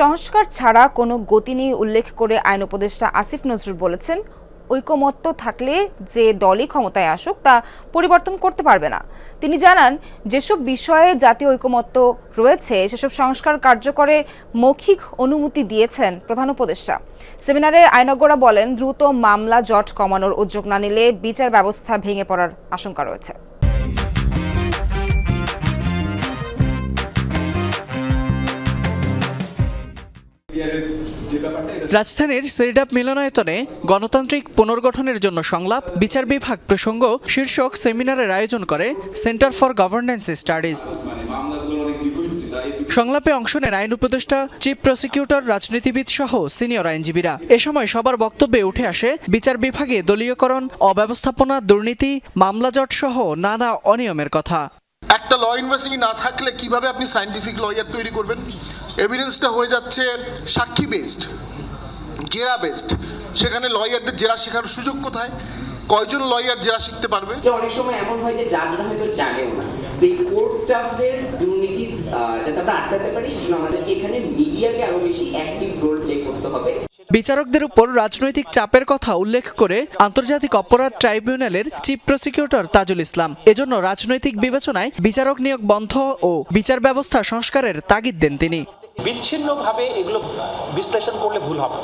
সংস্কার ছাড়া কোনো গতি নেই উল্লেখ করে আইন উপদেষ্টা আসিফ নজরুল বলেছেন, ঐকমত্য থাকলে যে দলই ক্ষমতায় আসুক তা পরিবর্তন করতে পারবে না। তিনি জানান, যেসব বিষয়ে জাতীয় ঐকমত্য রয়েছে, সেসব সংস্কার কার্যকরে মৌখিক অনুমতি দিয়েছেন প্রধান উপদেষ্টা। সেমিনারে আইনজ্ঞরা বলেন, দ্রুত মামলা জট কমানোর উদ্যোগ না নিলে বিচার ব্যবস্থা ভেঙে পড়ার আশঙ্কা রয়েছে। রাজধানীর সেরিডাপ মিলনায়তনে গণতান্ত্রিক পুনর্গঠনের জন্য সংলাপ বিচার বিভাগ প্রসঙ্গ শীর্ষক সেমিনারের আয়োজন করে সেন্টার ফর গভর্নেন্স স্টাডিজ। সংলাপে অংশ নেন আইন উপদেষ্টা চিফ প্রসিকিউটর রাজনীতিবিদ সহ সিনিয়র আইনজীবীরা। এ সময় সবার বক্তব্যে উঠে আসে বিচার বিভাগে দলীয়করণ অব্যবস্থাপনা দুর্নীতি মামলাজট সহ নানা অনিয়মের কথা। একটা ল ইউনিভার্সিটি না থাকলে কীভাবে আপনি সায়েন্টিফিক লয়ার তৈরি করবেন? এভিডেন্সটা হয়ে যাচ্ছে সাক্ষী বেসড জেরা বেসড সেখানে লয়ারদের জেরা শেখার সুযোগ কোথায়? কয়জন লয়ার জেরা শিখতে পারবে? অনেক সময় এমন হয় যে জাজরা হয়তো জানেও না। এই কোর্ট স্টাফদের দুর্নীতি যাতে আমরা আটকাতে পারি, সেজন্য আমাদেরকে এখানে মিডিয়াকে আরও বেশি অ্যাক্টিভ রোল প্লে করতে হবে। বিচারকদের উপর রাজনৈতিক চাপের কথা উল্লেখ করে আন্তর্জাতিক অপরাধ ট্রাইব্যুনালের চিফ প্রসিকিউটর তাজুল ইসলাম এজন্য রাজনৈতিক বিবেচনায় বিচারক নিয়োগ বন্ধ ও বিচার ব্যবস্থা সংস্কারের তাগিদ দেন তিনি। বিচ্ছিন্নভাবে এগুলো বিশ্লেষণ করলে ভুল হবে।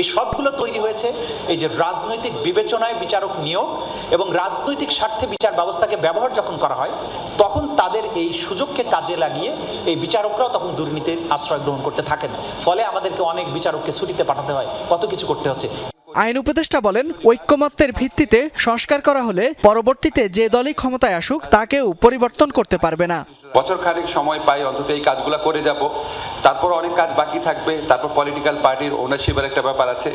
এই সবগুলো তৈরি হয়েছে এই যে রাজনৈতিক বিবেচনায় বিচারক নিয়োগ এবং রাজনৈতিক স্বার্থে বিচার ব্যবস্থাকে ব্যবহার যখন করা হয়, তখন তাদের এই সুযোগকে কাজে লাগিয়ে এই বিচারকরাও তখন দুর্নীতির আশ্রয় গ্রহণ করতে থাকেন। ফলে আমাদেরকে অনেক বিচারককে ছুটিতে পাঠাতে হয় কত কিছু করতে হচ্ছে। আইন উপদেষ্টা বলেন ঐক্যমত্যের ভিত্তিতে সংস্কার করা হলে পরবর্তীতে যে দলই ক্ষমতায় আসুক তাকেও পরিবর্তন করতে পারবে না। বছর খানিক সময় পাই অন্তত এই কাজগুলো করে যাব। তারপর অনেক কাজ বাকি থাকবে তারপর পলিটিক্যাল পার্টির ওনারশিপের একটা ব্যাপার আছে।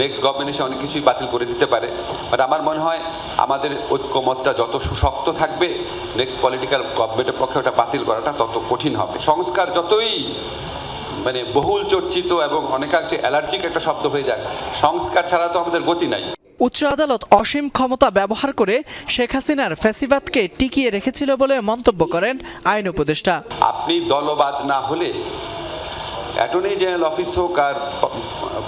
নেক্সট গভর্নমেন্ট এসে অনেক কিছুই বাতিল করে দিতে পারে। বাট আমার মনে হয় আমাদের ঐক্যমতটা যত সুশক্ত থাকবে নেক্সট পলিটিক্যাল গভর্নমেন্টের পক্ষে ওটা বাতিল করাটা তত কঠিন হবে। সংস্কার যতই মানে বহুল চর্চিত এবং অনেকাংশে অ্যালার্জিক একটা শব্দ হয়ে যায় সংস্কার ছাড়া তো আমাদের গতি নাই। উচ্চ আদালত অসীম ক্ষমতা ব্যবহার করে শেখ হাসিনার ফ্যাসিবাদকে টিকিয়ে রেখেছিল বলে মন্তব্য করেন আইন উপদেষ্টা। আপনি দলবাজ না হলে অ্যাটর্নি জেনারেল অফিস হোক আর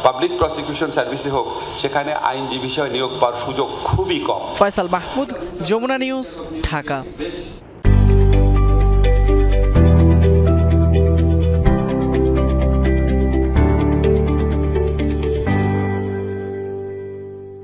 পাবলিক প্রসিকিউশন সার্ভিসে হোক, সেখানে আইনজীবী হিসেবে নিয়োগ পাওয়ার সুযোগ খুবই কম। ফয়সাল মাহমুদ, যমুনা নিউজ, ঢাকা।